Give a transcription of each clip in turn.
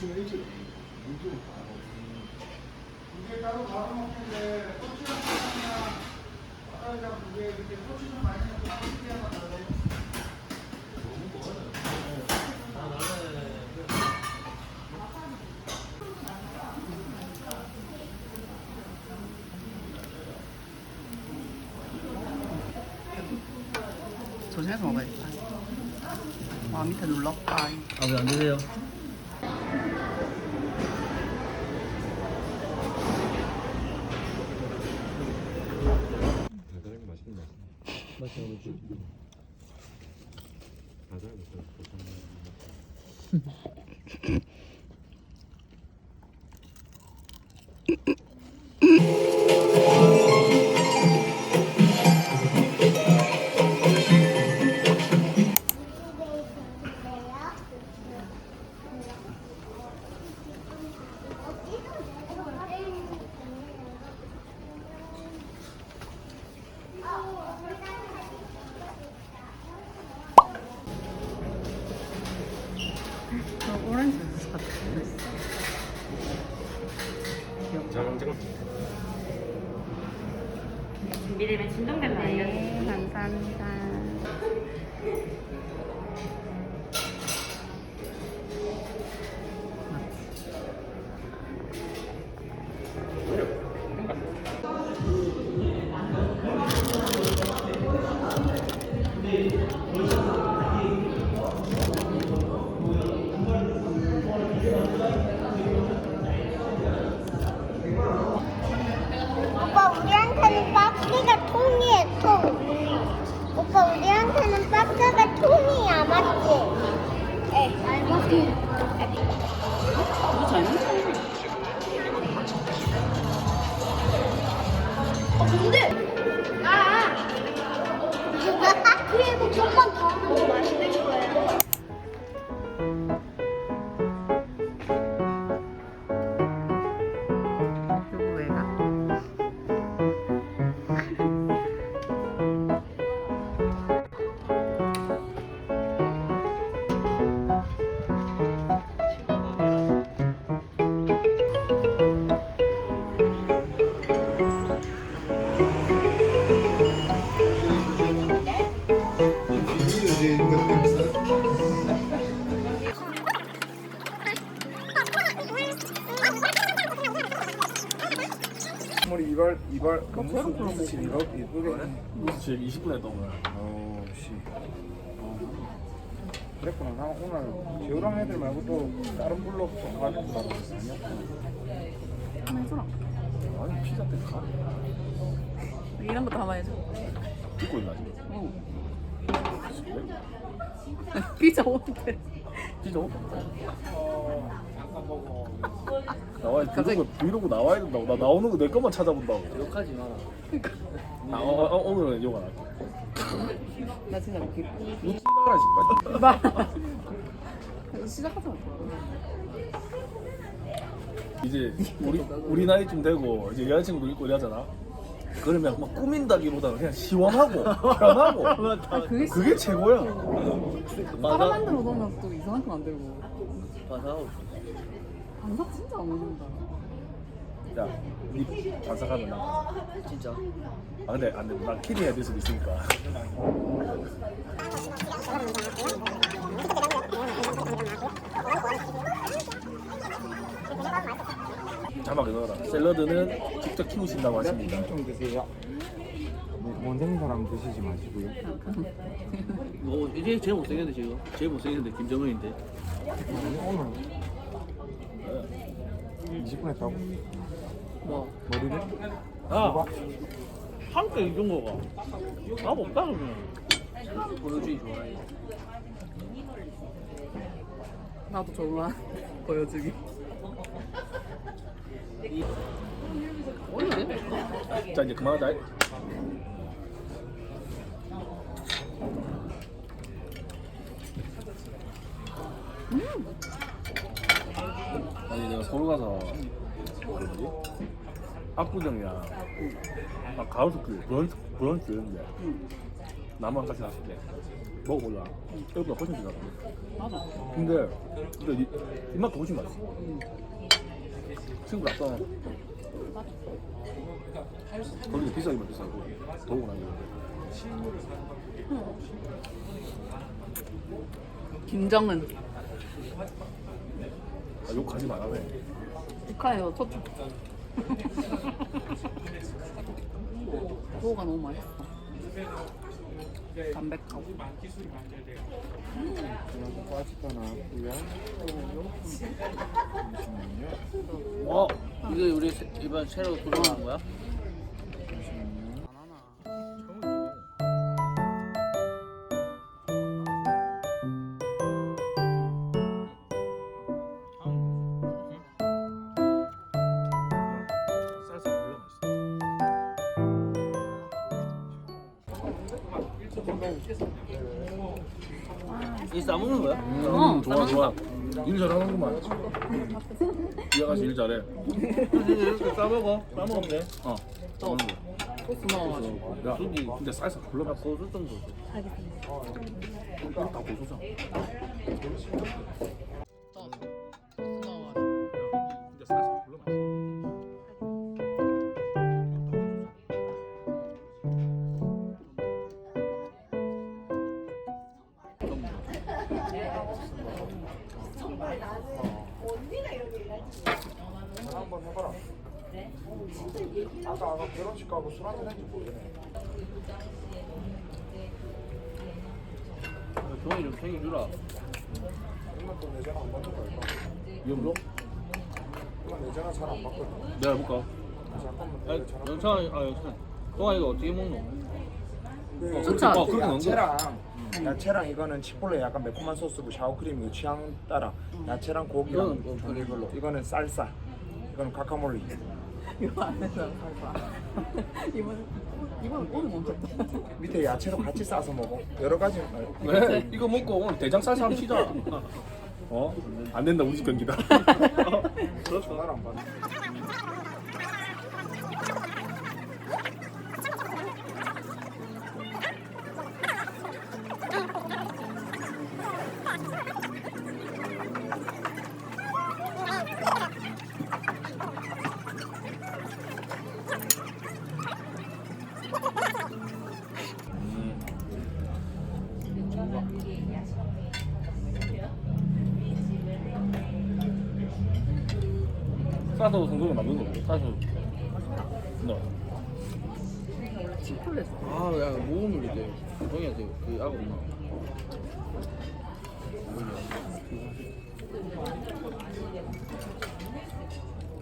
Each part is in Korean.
아침에 일찍 일찍 가고 이게 따로 바로 먹는데 꼬치랑 그냥 바다장 두개 이렇게 꼬치 좀 많이 넣고. 너무 뭐하네. 아, 나는 조심해서 먹어야겠다. 와 밑에 눌렀다. 아, 왜안 드세요? 맛있네. 맛 잠깐 잠깐. 준비되면 알려드릴게요. 네, 감사합니다. 이걸 2발 무슨 집 2발 2발 무슨 집 20분 했던 거야. 어씨. 그랬구나. 나 오늘 재우랑 애들 말고 또 다른 블록 좀 가는 줄 알았거든요 해줘라. 아니 피자 때가. 이런 것도 담아야죠 듣고 있나 지금? 응 어. 피자 오는데. 피자 오는데 어. 나와야 갑자기- 브이로그, 브이로그 나와야 된다고. 나 나오는 거 내 것만 찾아본다고. 욕하지 마라. 아, 어, 어, 오늘은 욕안 할게. 나 진짜 웃기. 너 X나라, 씨발. 봐. 시작하자. 이제 우리 우리 나이쯤 되고 이제 여자친구도 있고 이러잖아. 그러면 막 꾸민다기보다는 그냥 시원하고 편하고 아, 그게 그게 최고야. 따라 만들어 놓으면 또 이상하게 만들고. 맞아. 반삭 진짜 안 먹는다. 야, 니 반삭하면 나. 진짜. 아 근데 안 돼. 나 키리 해야 될 수도 있으니까. 자막에 넣어라. 샐러드는 직접 키우신다고 하십니다. 엄청 드세요 원생 사람 드시지 마시고요 뭐 이제 제일 못생겼는데 지금. 제일 못생겼는데 김정은인데. 오늘 20분 했다고 뭐 머리를 아, 한개 이 정도가. 나 없다 그러면. 보여주기 좋아해. 나도 좋아. 보여주기. 어린데? 자 이제 그만하자. 아니 내가 서울 가서 뭐지? 압구정이랑 막 가로수 길 브런치 브런치 이런데 나무랑 같이 났을 때 먹어볼라. 이거보다 훨씬 비싸. 맞아. 근데 근데 이- 입맛도 훨씬 맛있어. 친구 아까 거기서 비싸기만 비싸고 더구나 이거. 김정은 아, 욕하지 말아네. 축하해요 초초. 그거가 너무 맛있어. 담백하고. 빠지거나 그냥 어? 이게 우리 새- 이번 새로 도전한 거야? 이 싸먹는 거야? 음, 좋아 좋아. 일 잘하는구만. 이 아가씨 일 잘해. 이렇게 싸먹어? 싸먹으면 돼? 어. 어. 소스 넣어가지고. 야, 근데 쌀쌀 졸라 맛있어. 고수 정도 다 고소잖아. 소스 한번 해봐라. 아까 아까 결혼식 가고 술 한잔 했지 모르겠네. 종이 좀 챙겨주라 이건 또 내자가 안 받는 거야. 이거 이건 내자가 잘 안 받거든. 내가 해볼까? 잠깐만 아, 내가 잘 안- 영창 아 영창 동아 이거 어떻게 먹노? 그 어, 진짜 그렇게, 어, 그렇게 넣은 거야. 야채랑 야채랑 이거는 치폴레 약간 매콤한 소스고 샤워크림이고 취향 따라 야채랑 고기랑 이거는 뭐 별의 별로 이거는 쌀쌀 이거는 카카몰리 이거 안 해서 살까. 이번 이번 오늘 멈췄다. 밑에 야채로 같이 싸서 먹어 여러 가지 왜? 이거 먹고 오늘 대장 쌀쌀 한번 치자. 어? 안 된다 우리 집 경기다. 전화를 안 받네 싸서 성공을 만든 거고 싸서 너 치콜레. 아야 모음을 이제 동이한테 그 아고 없나?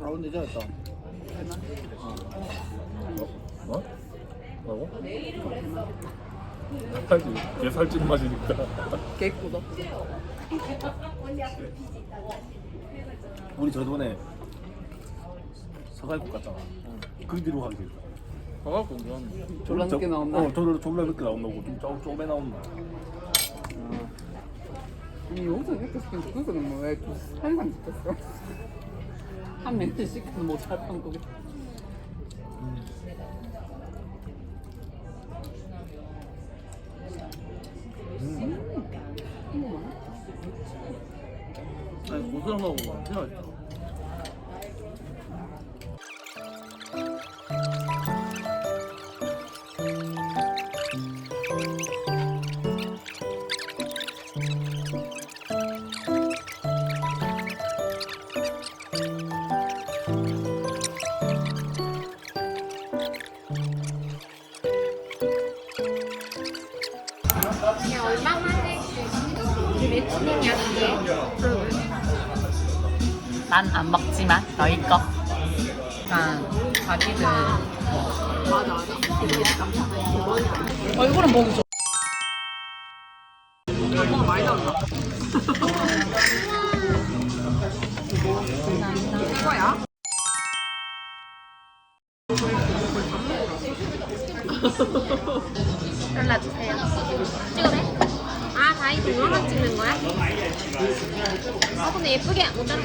아 근데 잘했다 어? 뭐라고? 살지 얘 살찐 맛이니까 개꾸덕. 우리 저번에 서갈국 갔잖아. 그 뒤로 가게 됐다. 가갖고 그냥 졸라 늦게 나온다. 어 졸라, 졸라 늦게 나온다고. 좀 쪼, 쪼매 나온다. 아니 여기서 이렇게 시키면 그거 너무 왜 항상 시켰어? 한 멘트 시키면 못할 한국에. 아니 고소한 진짜 맛있다 난 안 먹지만 너희 거. 난 자기들 맞아 맞아. 얼굴은 보기 좋아. 어 많이 나온다. 이거야? 연락주세요 찍어내? 아 다이 동영상 찍는 거야? 아 근데 예쁘게 못 자르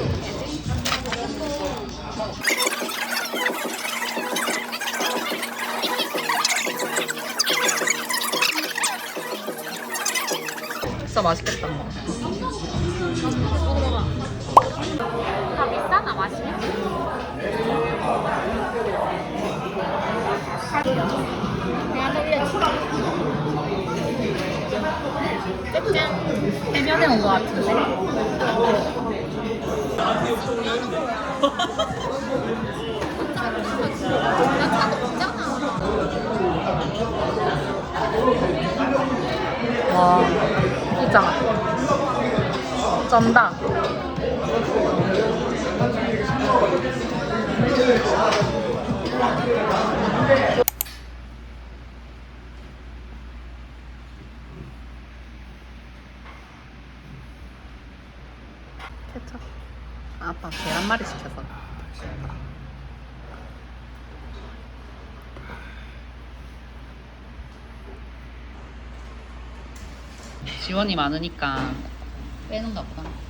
진짜 맛있겠다. 다 비싸나 맛있겠지? 짠! 해변에 온 것 같은데. 와, 진짜. 쩐다. 케첩. 아, 아빠 계란말이 시켜서. 지원이 많으니까 빼는가 보다.